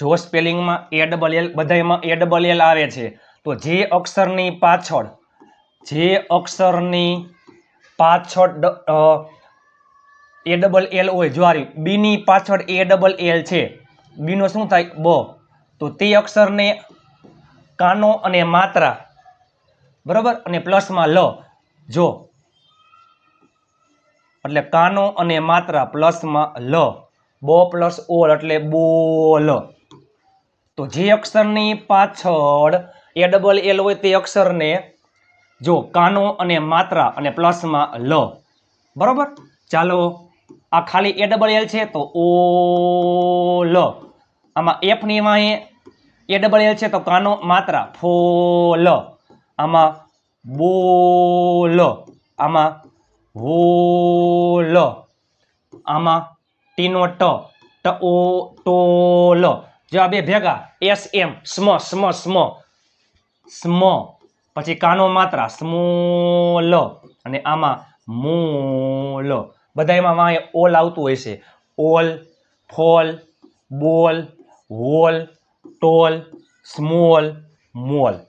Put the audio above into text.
જો સ્પેલિંગમાં એ double L બધામાં એ double L આવે છે, તો જે અક્ષરની પાછળ, જે અક્ષરની પાછળ એ ડબલ એલ હોય જ્વારી બીની પાછળ એ ડબલ એલ છે બીનો શું થાય? બ. તો તે અક્ષરને કાનો અને માત્રા, બરાબર? અને પ્લસમાં લ. જો, એટલે કાનો અને માત્રા પ્લસમાં લ. બ પ્લસ ઓલ એટલે બોલ. તો જે અક્ષરની પાછળ એ ડબલ એલ હોય તે અક્ષરને જો કાનો અને માત્રા અને પ્લસમાં લ. બરોબર? ચાલો, આ ખાલી એ ડબલ એલ છે તો ઓ લ. આમાં એફની વાંહે એ ડબલ એલ છે તો કાનો, માત્રા ફોલ આમાં બો લ. આમાં હોલ આમાં ટીનો ટ. ટ, ઓ ટોલ જો આ બે ભેગા એસ એમ સ્મ સ્મ સ્મ. સ્મ. પછી કાનો માત્રા, સ્મોલ. અને આમાં મોલ. બધા એમાં વાંહે ઓલ આવતું હોય છે. All, fall, ball hall tall, small, mall.